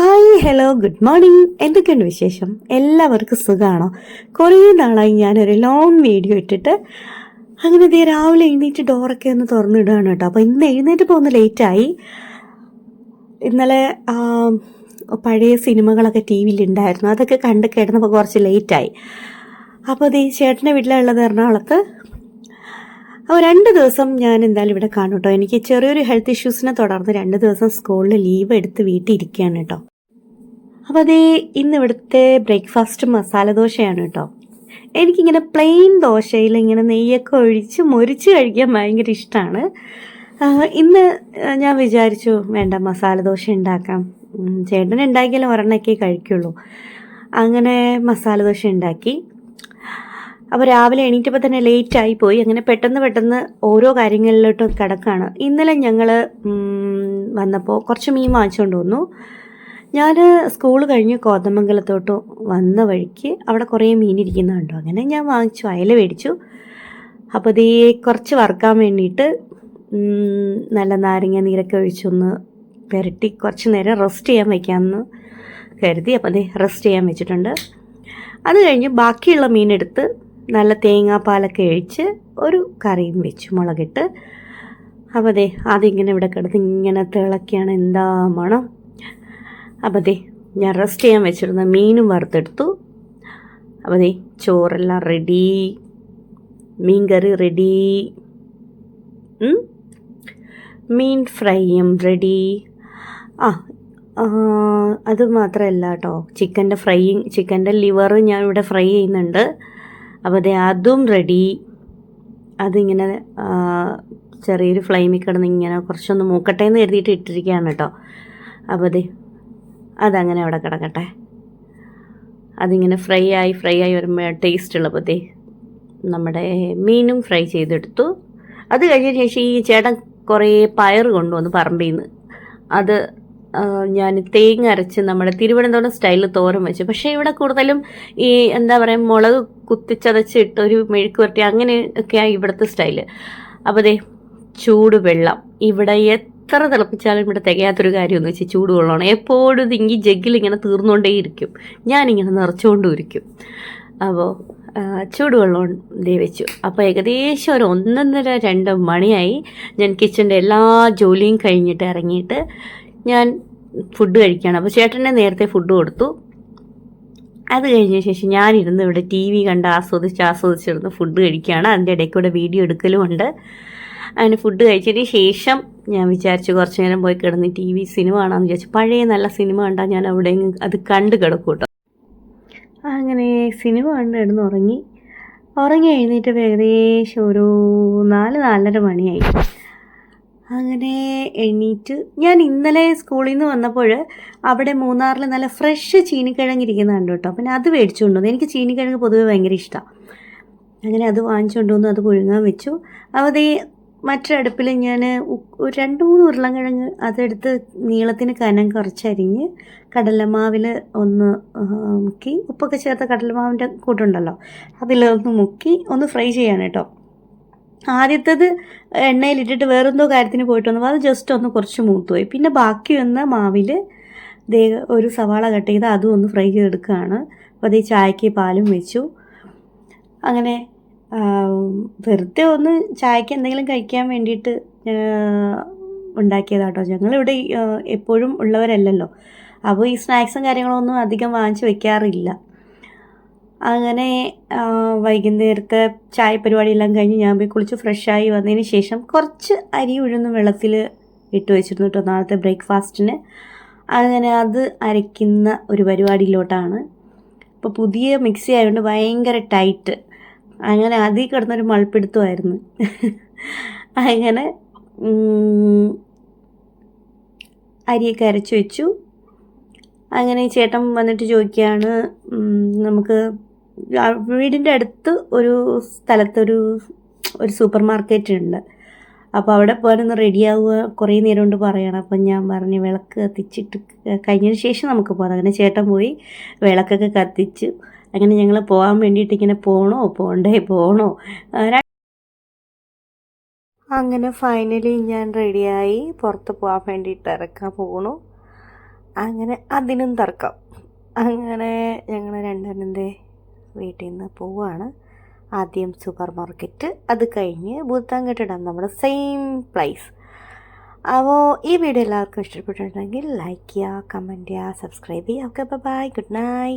Hi hello good morning എന്തൊക്കെയുണ്ട് വിശേഷം? എല്ലാവർക്കും സുഖമാണോ കുറേ നാളായി ഞാനൊരു ലോങ് വീഡിയോ ഇട്ടിട്ട് അങ്ങനെ ദേ രാവിലെ എഴുന്നേറ്റ് ഡോറൊക്കെ ഒന്ന് തുറന്നിടുകയാണ് കേട്ടോ. അപ്പോൾ ഇന്ന് എഴുന്നേറ്റ് പോകുന്ന ലേറ്റായി ഇന്നലെ പഴയ സിനിമകളൊക്കെ ടി വിയിലുണ്ടായിരുന്നു അതൊക്കെ കണ്ട് കിടന്നപ്പോൾ കുറച്ച് ലേറ്റായി അപ്പോൾ ദേ ചേട്ടന്റെ വീട്ടിലുള്ളത് എറണാകുളത്ത്. അപ്പോൾ രണ്ട് ദിവസം ഞാൻ എന്തായാലും ഇവിടെ കാണും കേട്ടോ. എനിക്ക് ചെറിയൊരു ഹെൽത്ത് ഇഷ്യൂസിനെ തുടർന്ന് രണ്ട് ദിവസം സ്കൂളിൽ ലീവ് എടുത്ത് വീട്ടിൽ ഇരിക്കുകയാണ് കേട്ടോ. അപ്പോൾ അതേ ഇന്ന് ഇവിടുത്തെ ബ്രേക്ക്ഫാസ്റ്റ് മസാല ദോശയാണ് കേട്ടോ എനിക്കിങ്ങനെ പ്ലെയിൻ ദോശയിൽ ഇങ്ങനെ നെയ്യൊക്കെ ഒഴിച്ച് മൊരിച്ച് കഴിക്കാൻ ഭയങ്കര ഇഷ്ടമാണ് ഇന്ന് ഞാൻ വിചാരിച്ചു വേണ്ട മസാല ദോശ ഉണ്ടാക്കാം. ചേട്ടൻ ഉണ്ടാക്കിയാലും ഒരെണ്ണയൊക്കെ കഴിക്കുള്ളൂ. അങ്ങനെ മസാല ദോശ ഉണ്ടാക്കി. അപ്പോൾ രാവിലെ എണീറ്റപ്പോൾ തന്നെ ലേറ്റ് ആയി പോയി. അങ്ങനെ പെട്ടെന്ന് പെട്ടെന്ന് ഓരോ കാര്യങ്ങളിലോട്ടും കിടക്കാണ്. ഇന്നലെ ഞങ്ങൾ വന്നപ്പോൾ കുറച്ച് മീൻ വാങ്ങിച്ചുകൊണ്ട് വന്നു. ഞാൻ സ്കൂൾ കഴിഞ്ഞ് കോതമംഗലത്തോട്ട് വന്ന വഴിക്ക് അവിടെ കുറേ മീൻ ഇരിക്കുന്നുണ്ടോ അങ്ങനെ ഞാൻ വാങ്ങിച്ചു അയല മേടിച്ചു. അപ്പോൾ ഇതേ കുറച്ച് വറുക്കാൻ വേണ്ടിയിട്ട് നല്ല നാരങ്ങ നീരൊക്കെ ഒഴിച്ചൊന്ന് പുരട്ടി കുറച്ച് നേരം റെസ്റ്റ് ചെയ്യാൻ വയ്ക്കാമെന്ന് കരുതി. അപ്പോൾ അതേ റെസ്റ്റ് ചെയ്യാൻ വെച്ചിട്ടുണ്ട്. അത് കഴിഞ്ഞ് ബാക്കിയുള്ള മീനെടുത്ത് നല്ല തേങ്ങാപ്പാലൊക്കെ ഒഴിച്ച് ഒരു കറിയും വെച്ചു മുളകിട്ട്. അപ്പോൾ അതെ അതിങ്ങനെ ഇവിടെ കിടന്ന് ഇങ്ങനെ തിളക്കിയാണ് എന്താ മണം. അപ്പോൾ ഞാൻ റെസ്റ്റ് ചെയ്യാൻ വെച്ചിരുന്ന മീനും വറുത്തെടുത്തു. അപ്പോൾ അതെ ചോറെല്ലാം റെഡി മീൻ കറി റെഡി മീൻ ഫ്രൈയും റെഡി ആ അത് മാത്രമല്ല കേട്ടോ. ചിക്കന്റെ ഫ്രൈയിങ് ചിക്കന്റെ ലിവർ ഞാൻ ഇവിടെ ഫ്രൈ ചെയ്യുന്നുണ്ട്. അപ്പോൾ അതെ അതും റെഡി അതിങ്ങനെ ചെറിയൊരു ഫ്ലെയിമിൽ കിടന്ന് ഇങ്ങനെ കുറച്ചൊന്ന് മൂക്കട്ടെ എന്ന് കരുതിയിട്ട് ഇട്ടിരിക്കുകയാണ് കേട്ടോ. അപ്പോൾ അതെ അതങ്ങനെ അവിടെ കിടക്കട്ടെ. അതിങ്ങനെ ഫ്രൈ ആയി ഫ്രൈ ആയി വരുമ്പോൾ ടേസ്റ്റ് ഉള്ളപ്പോഴത്തേ നമ്മുടെ മീനും ഫ്രൈ ചെയ്തെടുത്തു. അത് കഴിഞ്ഞ ശേഷം ഈ ചേട്ടൻ കുറേ പയർ കൊണ്ടുവന്ന് പറമ്പിൽ നിന്ന് അത് ഞാൻ തേങ്ങ അരച്ച് നമ്മുടെ തിരുവനന്തപുരം സ്റ്റൈലിൽ തോരൻ വെച്ചു. പക്ഷേ ഇവിടെ കൂടുതലും ഈ എന്താ പറയുക മുളക് കുത്തിച്ചതച്ചിട്ട് ഒരു മെഴുക്ക് പുരട്ടി അങ്ങനെ ഒക്കെയാണ് ഇവിടുത്തെ സ്റ്റൈൽ അപ്പോൾ ദേ ചൂട് വെള്ളം ഇവിടെ എത്ര തിളപ്പിച്ചാലും ഇവിടെ തികയാത്തൊരു കാര്യമെന്ന് വെച്ചാൽ ചൂട് വെള്ളമാണ്. എപ്പോഴും ഇതിങ്ങി ജഗ്ഗിൽ ഇങ്ങനെ തീർന്നുകൊണ്ടേയിരിക്കും ഞാനിങ്ങനെ നിറച്ചുകൊണ്ടും ഇരിക്കും. അപ്പോൾ ചൂടുവെള്ളം ദേ വെച്ചു. അപ്പോൾ ഏകദേശം ഒരു ഒന്നൊന്നര രണ്ട് മണിയായി ഞാൻ കിച്ചന്റെ എല്ലാ ജോലിയും കഴിഞ്ഞിട്ട് ഇറങ്ങിയിട്ട് ഞാൻ ഫുഡ് കഴിക്കുകയാണ് അപ്പോൾ ചേട്ടനെ നേരത്തെ ഫുഡ് കൊടുത്തു. അത് കഴിഞ്ഞ ശേഷം ഞാനിരുന്ന് ഇവിടെ ടി വി കണ്ട് ആസ്വദിച്ച് ആസ്വദിച്ചിരുന്ന് ഫുഡ് കഴിക്കുകയാണ് അതിന്റെ ഇടയ്ക്ക് കൂടെ വീഡിയോ എടുക്കലും ഉണ്ട്. അങ്ങനെ ഫുഡ് കഴിച്ചതിന് ശേഷം ഞാൻ വിചാരിച്ചു കുറച്ച് നേരം പോയി കിടന്ന് ടി വി സിനിമ കാണാമെന്ന് വിചാരിച്ചു. പഴയ നല്ല സിനിമ കണ്ടാൽ ഞാൻ അവിടെ അത് കണ്ട് കിടക്കും കേട്ടോ അങ്ങനെ സിനിമ കണ്ട് കിടന്ന് ഉറങ്ങി. ഉറങ്ങി എഴുന്നേറ്റ് ഏകദേശം ഒരു നാല് നാലര മണിയായി. അങ്ങനെ എണീറ്റ് ഞാൻ ഇന്നലെ സ്കൂളിൽ നിന്ന് വന്നപ്പോൾ അവിടെ മൂന്നാറിൽ നല്ല ഫ്രഷ് ചീനിക്കിഴങ്ങ് ഇരിക്കുന്ന കണ്ടു കേട്ടോ പിന്നെ അത് മേടിച്ചു കൊണ്ടുവന്നു. എനിക്ക് ചീനിക്കിഴങ്ങ് പൊതുവെ ഭയങ്കര ഇഷ്ടമാണ് അങ്ങനെ അത് വാങ്ങിച്ചുകൊണ്ടുവന്നു അത് പുഴുങ്ങാൻ വെച്ചു. അപ്പോൾ അതേ മറ്റൊരടുപ്പിൽ ഞാൻ രണ്ട് മൂന്ന് ഉരുളക്കിഴങ്ങ് അതെടുത്ത് നീളത്തിന് കനം കുറച്ചരിഞ്ഞ് കടലമാവിൽ ഒന്ന് മുക്കി. ഉപ്പൊക്കെ ചേർത്ത കടലമാവിന്റെ കൂട്ടുണ്ടല്ലോ അതിലൊന്ന് മുക്കി ഒന്ന് ഫ്രൈ ചെയ്യാൻ കേട്ടോ ആദ്യത്തേത് എണ്ണയിലിട്ടിട്ട് വേറെന്തോ കാര്യത്തിന് പോയിട്ട് വന്നപ്പോൾ അത് ജസ്റ്റ് ഒന്ന് കുറച്ച് മൂത്തുപോയി. പിന്നെ ബാക്കി വന്ന മാവിൽ ദേ ഒരു സവാള കട്ട് ചെയ്ത് അതും ഒന്ന് ഫ്രൈ ചെയ്തെടുക്കുകയാണ് അപ്പോൾ അതേ ചായക്ക് പാലും വെച്ചു. അങ്ങനെ വെറുതെ ഒന്ന് ചായക്ക് എന്തെങ്കിലും കഴിക്കാൻ വേണ്ടിയിട്ട് ഉണ്ടാക്കിയതാട്ടോ. ഞങ്ങളിവിടെ എപ്പോഴും ഉള്ളവരല്ലല്ലോ. അപ്പോൾ ഈ സ്നാക്സും കാര്യങ്ങളൊന്നും അധികം വാങ്ങിച്ച് വെക്കാറില്ല. അങ്ങനെ വൈകുന്നേരത്തെ ചായ പരിപാടിയെല്ലാം കഴിഞ്ഞ് ഞാൻ പോയി കുളിച്ച് ഫ്രഷായി വന്നതിന് ശേഷം കുറച്ച് അരി ഉഴുന്ന് വെള്ളത്തിൽ ഇട്ട് വെച്ചിരുന്നു കേട്ടോ നാളത്തെ ബ്രേക്ക്ഫാസ്റ്റിന്. അങ്ങനെ അത് അരയ്ക്കുന്ന ഒരു പരിപാടിയിലോട്ടാണ്. ഇപ്പോൾ പുതിയ മിക്സി ആയതുകൊണ്ട് ഭയങ്കര ടൈറ്റ്. അങ്ങനെ അതിൽ കിടന്നൊരു മൾപ്പിടുത്തമായിരുന്നു. അങ്ങനെ അരിയൊക്കെ അരച്ചു വെച്ചു. അങ്ങനെ ചേട്ടൻ വന്നിട്ട് ചോദിക്കുകയാണ് നമുക്ക് വീടിന്റെ അടുത്ത് ഒരു സ്ഥലത്തൊരു ഒരു സൂപ്പർ മാർക്കറ്റ് ഉണ്ട്. അപ്പോൾ അവിടെ പോകാനൊന്ന് റെഡിയാവുക കുറേ നേരം കൊണ്ട് പറയണം. അപ്പം ഞാൻ പറഞ്ഞു വിളക്ക് കത്തിച്ചിട്ട് കഴിഞ്ഞതിന് ശേഷം നമുക്ക് പോകാം. അങ്ങനെ ചേട്ടൻ പോയി വിളക്കൊക്കെ കത്തിച്ച്. അങ്ങനെ ഞങ്ങൾ പോകാൻ വേണ്ടിയിട്ട് ഇങ്ങനെ പോകണോ പോകണ്ടേ പോകണോ അങ്ങനെ ഫൈനലി ഞാൻ റെഡിയായി പുറത്ത് പോകാൻ വേണ്ടിയിട്ട് ഇറക്കാൻ പോകണു അങ്ങനെ അതിനും തർക്കം. അങ്ങനെ ഞങ്ങൾ രണ്ടെണ്ണന്റെ വീട്ടിൽ നിന്ന് പോവുകയാണ് ആദ്യം സൂപ്പർ മാർക്കറ്റ് അത് കഴിഞ്ഞ് ഭൂത്താങ്കെട്ടിടം നമ്മുടെ സെയിം പ്ലേസ് അപ്പോൾ ഈ വീഡിയോ എല്ലാവർക്കും ഇഷ്ടപ്പെട്ടിട്ടുണ്ടെങ്കിൽ ലൈക്ക് ചെയ്യുക കമന്റ് ചെയ്യുക സബ്സ്ക്രൈബ് ചെയ്യുക. Okay bye good night